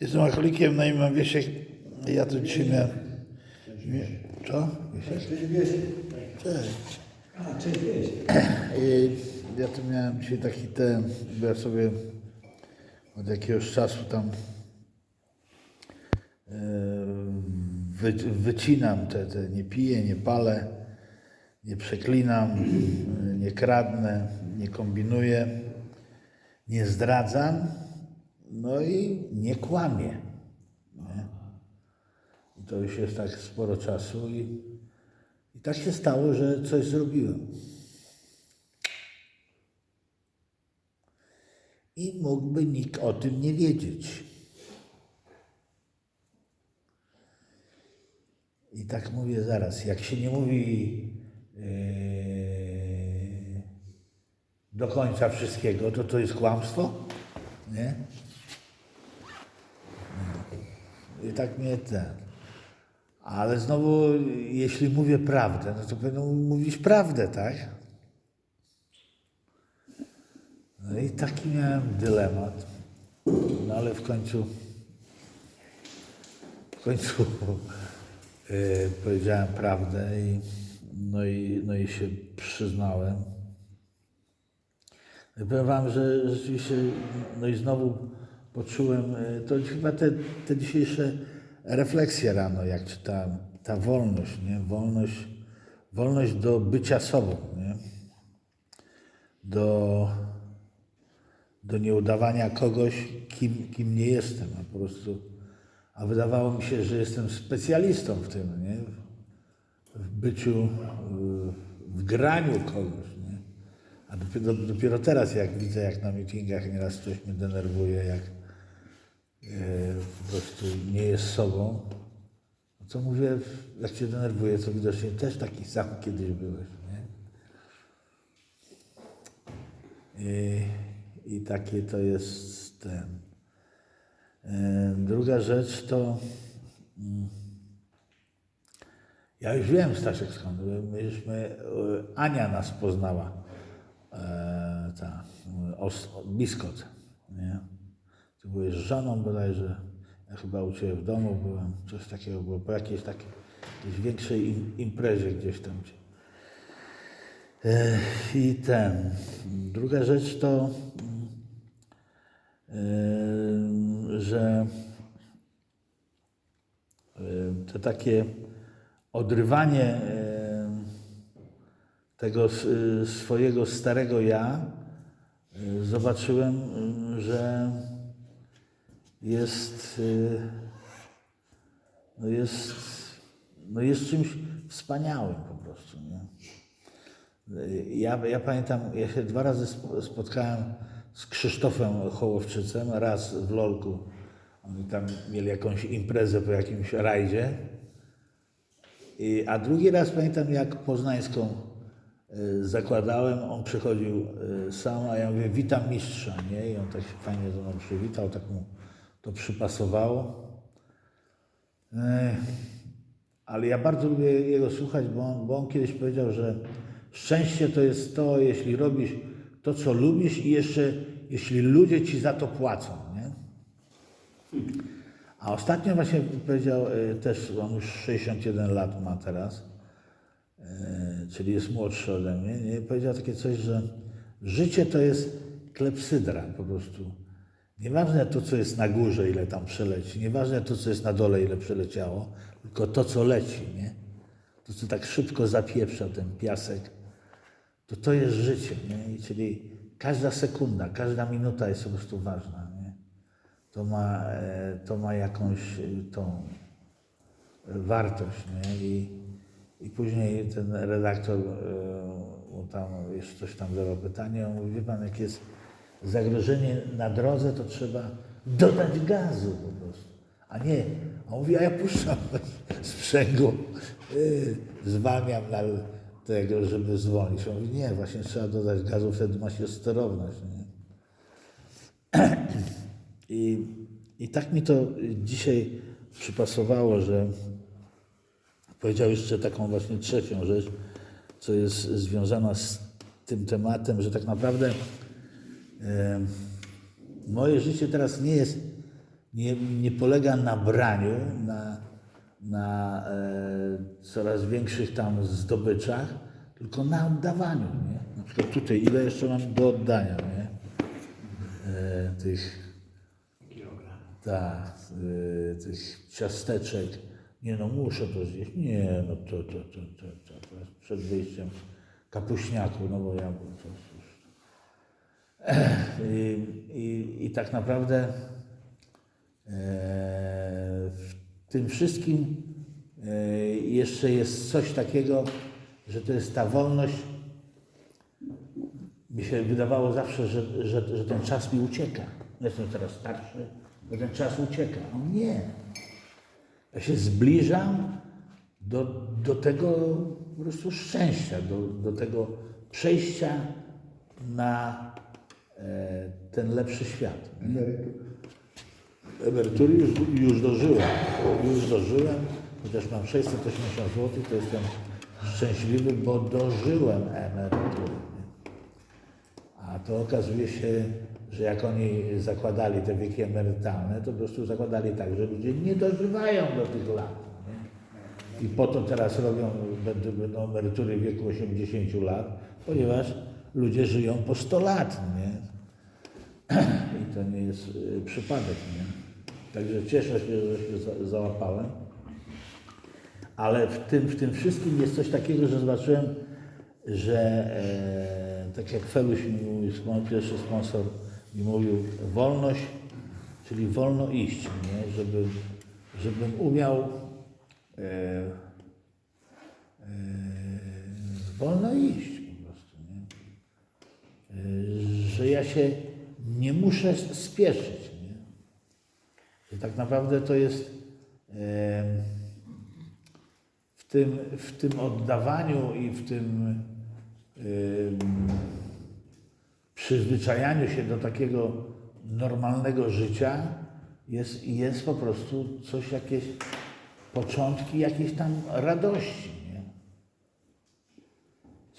Jestem alkoholikiem na imię mam Wiesiek. Ja to dzisiaj miałem... Co? Wiesiek? Cześć. A, cześć. I ja tu miałem dzisiaj taki ten, bo ja sobie od jakiegoś czasu tam e, wy, wycinam te, te, nie piję, nie palę, nie przeklinam, nie kradnę, nie kombinuję, nie zdradzam, no i nie kłamię. Nie? I to już jest tak sporo czasu i, i tak się stało, że coś zrobiłem. i mógłby nikt o tym nie wiedzieć. I tak mówię zaraz, jak się nie mówi yy, do końca wszystkiego, to to jest kłamstwo, nie? I tak mnie ten. Ale znowu, jeśli mówię prawdę, no to będą mówić prawdę, tak? No i taki miałem dylemat. No ale w końcu, w końcu yy, powiedziałem prawdę i no, i no i się przyznałem. I powiem wam, że rzeczywiście, no i znowu poczułem, yy, to chyba te, te dzisiejsze refleksje rano, jak czytałem, ta wolność, nie? Wolność, wolność do bycia sobą, nie? Do, do nieudawania kogoś, kim, kim nie jestem, a po prostu, a wydawało mi się, że jestem specjalistą w tym, nie? W byciu, w graniu kogoś, nie? A dopiero, dopiero teraz, jak widzę, jak na meetingach nieraz coś mnie denerwuje, jak po prostu nie jest sobą, no to mówię, jak cię denerwuje, to widocznie też taki sam kiedyś byłeś, nie? I, I takie to jest ten. E, Druga rzecz to. mm, Ja już wiem, Staszek, skąd. Myśmy, e, Ania nas poznała. E, ta, biskot. Nie? Ty byłeś żoną bodajże. Ja chyba u Ciebie w domu byłem. Coś takiego było. Po jakiejś takiej jakiejś większej im, imprezie gdzieś tam. I ten. Druga rzecz to, e, że e, to takie odrywanie e, tego swojego starego ja, zobaczyłem, że jest, e, no jest, no jest czymś wspaniałym po prostu. Nie? Ja, ja pamiętam, ja się dwa razy sp- spotkałem z Krzysztofem Hołowczycem, raz w Lolku. Oni tam mieli jakąś imprezę po jakimś rajdzie. I, a drugi raz pamiętam, jak poznańską y, zakładałem, on przychodził y, sam, a ja mówię, witam mistrza, nie? I on tak się fajnie ze mną przywitał, tak mu to przypasowało. Ale ja bardzo lubię jego słuchać, bo on, bo on kiedyś powiedział, że szczęście to jest to, jeśli robisz to, co lubisz i jeszcze jeśli ludzie ci za to płacą, nie? A ostatnio właśnie powiedział e, też, on już 61 lat ma teraz, e, czyli jest młodszy ode mnie, nie? powiedział takie coś, że życie to jest klepsydra po prostu. Nieważne to, co jest na górze, ile tam przeleci, nieważne to, co jest na dole, ile przeleciało, tylko to, co leci, nie? To, co tak szybko zapieprza ten piasek, to to jest życie, nie? I czyli każda sekunda, każda minuta jest po prostu ważna, nie? To ma, e, to ma jakąś e, tą e, wartość, nie? I, i później ten redaktor mu tam jeszcze coś tam zadał pytanie, on mówi, wie pan, jak jest zagrożenie na drodze, to trzeba dodać gazu po prostu. A nie, on mówi, a ja puszczam sprzęgło, yy, zwalniam na tego, żeby zwolnić. On mówi, nie, właśnie trzeba dodać gazu, wtedy ma się sterowność. Nie? I, I tak mi to dzisiaj przypasowało, że powiedział jeszcze taką właśnie trzecią rzecz, co jest związana z tym tematem, że tak naprawdę moje życie teraz nie jest nie, nie polega na braniu, na, na e, coraz większych tam zdobyczach, tylko na oddawaniu. Nie? Na przykład tutaj, ile jeszcze mam do oddania, nie? E, tych tak, y, tych ciasteczek. Nie no, muszę to zjeść. Nie, no to, to, to, to, to, to przed wyjściem kapuśniaku, no bo ja bym to. I, i, I tak naprawdę e, w tym wszystkim e, jeszcze jest coś takiego, że to jest ta wolność. Mi się wydawało zawsze, że, że, że ten czas mi ucieka. Jestem teraz starszy, że ten czas ucieka. A nie. Ja się zbliżam do, do tego po prostu szczęścia, do, do tego przejścia na ten lepszy świat. Emerytury już, już dożyłem. Już dożyłem, chociaż mam 680 zł, to jestem szczęśliwy, bo dożyłem emerytury. A to okazuje się, że jak oni zakładali te wieki emerytalne, to po prostu zakładali tak, że ludzie nie dożywają do tych lat. Nie? I po to teraz robią będą, będą emerytury w wieku 80 lat, ponieważ ludzie żyją po 100 lat. Nie? I to nie jest y, przypadek. Nie? Także cieszę się, że się za- załapałem. Ale w tym, w tym wszystkim jest coś takiego, że zobaczyłem, że e, tak jak Feluś mi mówił, pierwszy sponsor mi mówił, wolność, czyli wolno iść, nie? Żeby, żebym umiał e, e, wolno iść po prostu. Nie? E, że ja się nie muszę spieszyć. Nie? Że tak naprawdę to jest w tym, w tym oddawaniu i w tym ym, przyzwyczajaniu się do takiego normalnego życia jest, jest po prostu coś, jakieś początki jakiejś tam radości.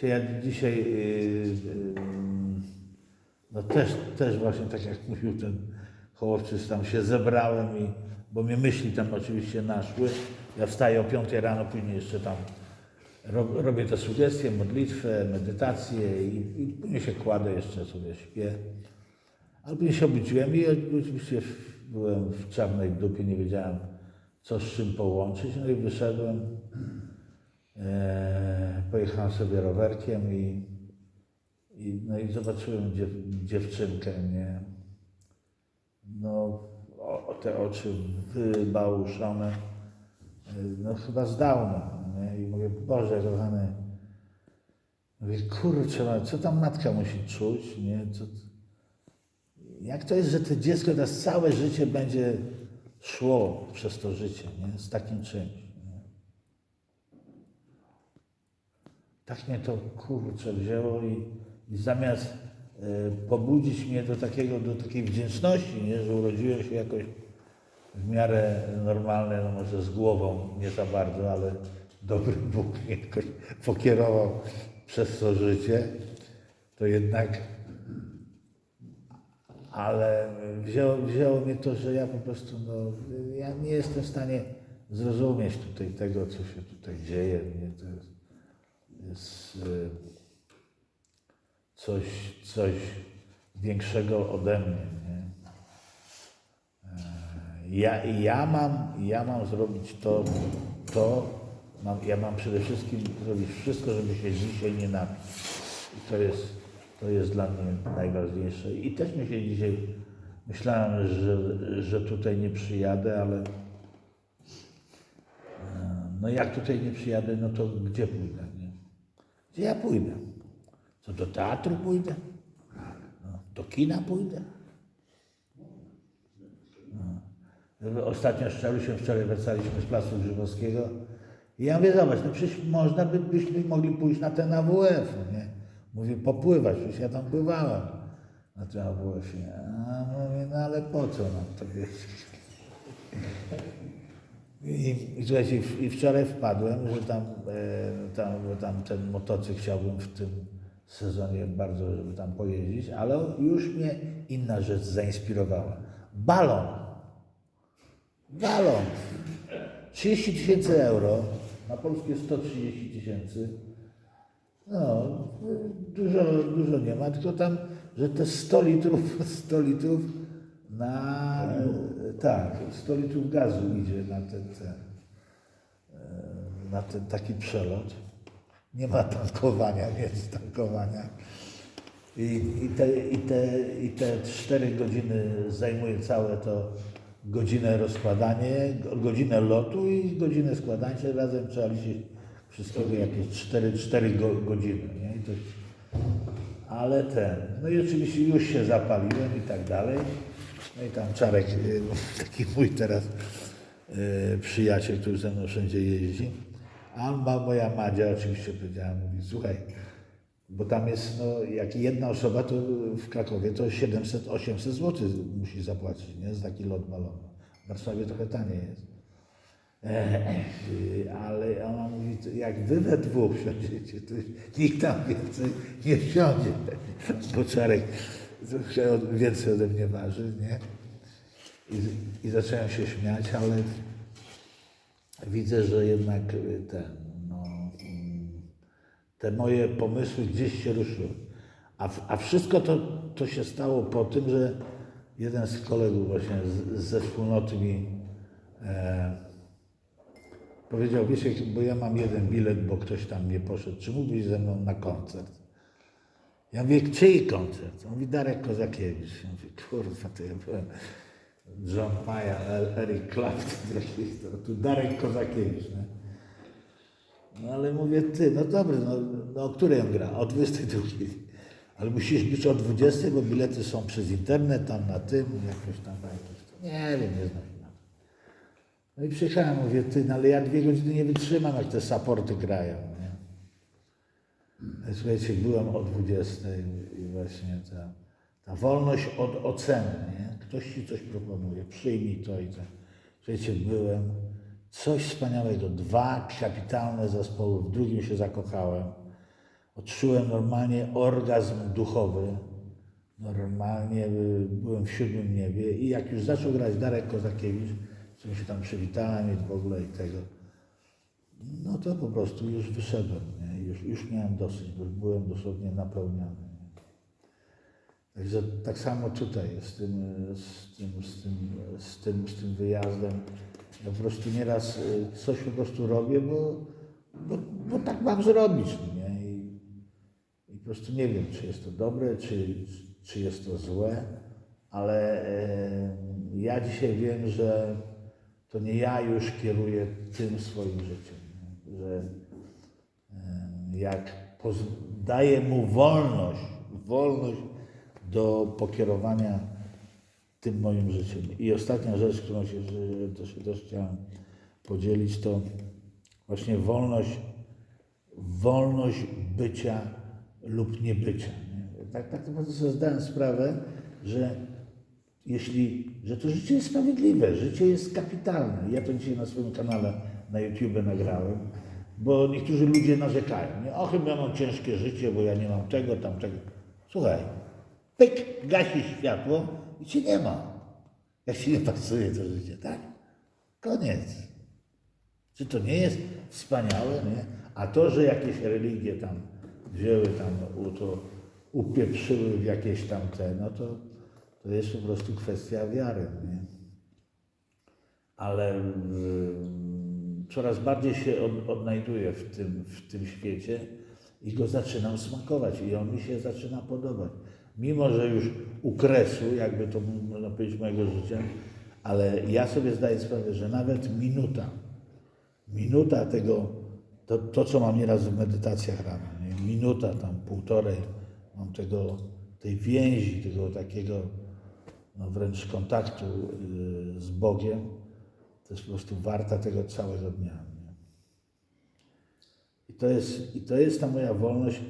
Cie- Ja dzisiaj yy, yy, no też, też właśnie tak jak mówił ten Hołowczyk, tam się zebrałem i, bo mnie myśli tam oczywiście naszły. Ja wstaję o 5 rano, później jeszcze tam rob, robię te sugestie, modlitwę, medytację i, i później się kładę, jeszcze sobie śpię. Ale później się obudziłem i oczywiście byłem w czarnej dupie, nie wiedziałem co z czym połączyć. No i wyszedłem, e, pojechałem sobie rowerkiem i, i, no i zobaczyłem dziew, dziewczynkę, nie? No, o, te oczy wybałuszone, e, no chyba z Downa, nie? I mówię, Boże kochany, mówię, kurczę, no, co tam matka musi czuć, nie? Co, jak to jest, że to dziecko teraz całe życie będzie szło przez to życie, nie? Z takim czymś. Nie? Tak mnie to kurczę wzięło i, i zamiast e, pobudzić mnie do takiego, do takiej wdzięczności, nie? że urodziłem się jakoś w miarę normalny, no może z głową nie za bardzo, ale dobry Bóg mnie jakoś pokierował przez to życie, to jednak ale wzięło, wzięło mnie to, że ja po prostu, no, ja nie jestem w stanie zrozumieć tutaj tego, co się tutaj dzieje. Nie? To jest, jest y, coś, coś większego ode mnie. Nie? E, Ja, ja, mam, ja mam zrobić to, to mam, ja mam przede wszystkim zrobić wszystko, żeby się dzisiaj nie napić. I to jest, to jest dla mnie najważniejsze. I też mi się dzisiaj myślałem, że, że tutaj nie przyjadę, ale e, no jak tutaj nie przyjadę, no to gdzie pójdę? Gdzie ja pójdę? Co do teatru pójdę? No, do kina pójdę? No. Ostatnio z Czalusiem wczoraj wracaliśmy z Placu Grzybowskiego i ja mówię, zobacz, no przecież można by, byśmy mogli pójść na ten AWF, nie? Mówię, popływać, przecież ja tam pływałem na tym AWF-ie. A mówię, no ale po co nam to wiedzieć? I, i i- wczoraj wpadłem, że tam, e, tam, bo tam ten motocykl chciałbym w tym sezonie bardzo, żeby tam pojeździć, ale już mnie inna rzecz zainspirowała. Balon. Walą. 30 tysięcy euro, na polskie 130 tysięcy. No, dużo, dużo nie ma, tylko tam, że te 100 litrów, 100 litrów na, tak, 100 litrów gazu idzie na ten, ten, na ten taki przelot. Nie ma tankowania, więc tankowania. I, i, te, i, te, I te 4 godziny zajmuje całe to godzinę rozkładanie, godzinę lotu i godzinę składania się. Razem trzeba liczyć wszystkiego jakieś 4, 4 go, godziny. Nie? To, ale ten, no i oczywiście już się zapaliłem i tak dalej. No i tam Czarek, y, taki mój teraz y, przyjaciel, który ze mną wszędzie jeździ. A moja Madzia oczywiście powiedziała, mówi, słuchaj, bo tam jest, no, jak jedna osoba, to w Krakowie to 700-800 zł musi zapłacić, nie? Za taki lot balonu. W Warszawie trochę taniej jest. E, ale ona mówi, jak wy we dwóch wsiądziecie, to nikt tam więcej nie wsiądzie. Bo Czarek więcej ode mnie waży, nie? I, I zacząłem się śmiać, ale widzę, że jednak y, ten, no, te moje pomysły gdzieś się ruszyły. A, a wszystko to, to się stało po tym, że jeden z kolegów właśnie z, ze wspólnoty mi e, powiedział, wiecie, bo ja mam jeden bilet, bo ktoś tam nie poszedł, czy mógłbyś ze mną na koncert? Ja mówię, czyj koncert? On mówi, Darek Kozakiewicz. Ja mówię, kurwa, to ja byłem John Maja, El- Eric Clapton, to, tu Darek Kozakiewicz, nie? No ale mówię, ty, no dobrze, no, no o której on gra? O 22. Ale musisz być o 20, bo bilety są przez internet, tam na tym, jakoś tam, na jakiś, nie wiem, nie znam. No i przyjechałem, mówię, ty, no ale ja dwie godziny nie wytrzymam, jak te saporty grają, Słuchajcie, byłem o 20 i właśnie ta, ta wolność od oceny, nie? Ktoś ci coś proponuje, przyjmij to i to. Słuchajcie, byłem, coś wspaniałego, dwa kapitalne zespoły, w drugim się zakochałem. Odczułem normalnie orgazm duchowy. Normalnie y, byłem w siódmym niebie i jak już zaczął grać Darek Kozakiewicz, z którym się tam przywitałem i w ogóle i tego, no to po prostu już wyszedłem? Już, już miałem dosyć, bo byłem dosłownie napełniony. Także tak samo tutaj z tym, z tym, z tym, z tym, z tym wyjazdem. Ja po prostu nieraz e, coś po prostu robię, bo, bo, bo tak mam zrobić, nie? I, I po prostu nie wiem, czy jest to dobre, czy, czy jest to złe, ale e, ja dzisiaj wiem, że to nie ja już kieruję tym swoim życiem, że jak daję mu wolność, wolność do pokierowania tym moim życiem. I ostatnia rzecz, którą się, że też, też chciałem podzielić, to właśnie wolność, wolność bycia lub niebycia. Nie? Tak, tak naprawdę sobie zdałem sprawę, że jeśli, że to życie jest sprawiedliwe, życie jest kapitalne. Ja to dzisiaj na swoim kanale na YouTube nagrałem, bo niektórzy ludzie narzekają. Nie? O, chyba mam ciężkie życie, bo ja nie mam tego, tamtego. Słuchaj, pyk, gasi światło i cię nie ma. Jak ci nie pasuje to życie, tak? Koniec. Czy to nie jest wspaniałe, nie? A to, że jakieś religie tam wzięły tam, u- to upieprzyły w jakieś tam te, no to, to jest po prostu kwestia wiary, nie? Ale mm, coraz bardziej się od, odnajduję w tym, w tym świecie i go zaczynam smakować i on mi się zaczyna podobać. Mimo, że już u kresu, jakby to można powiedzieć, mojego życia, ale ja sobie zdaję sprawę, że nawet minuta, minuta tego, to, to co mam nieraz w medytacjach rano, nie? minuta tam, półtorej, mam tego, tej więzi, tego takiego no wręcz kontaktu y, z Bogiem, to jest po prostu warta tego całego dnia. Nie? I, to jest, I to jest ta moja wolność,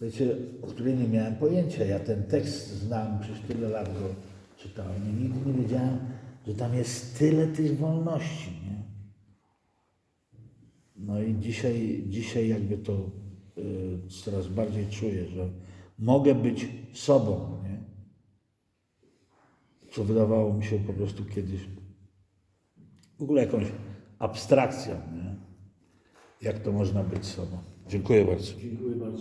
wiecie, o której nie miałem pojęcia. Ja ten tekst znam, przez tyle lat go czytałem i nigdy nie wiedziałem, że tam jest tyle tych wolności. Nie? No i dzisiaj, dzisiaj jakby to y, coraz bardziej czuję, że mogę być sobą, nie? co wydawało mi się po prostu kiedyś w ogóle jakąś abstrakcją, nie? jak to można być sobą. Dziękuję bardzo. Dziękuję bardzo.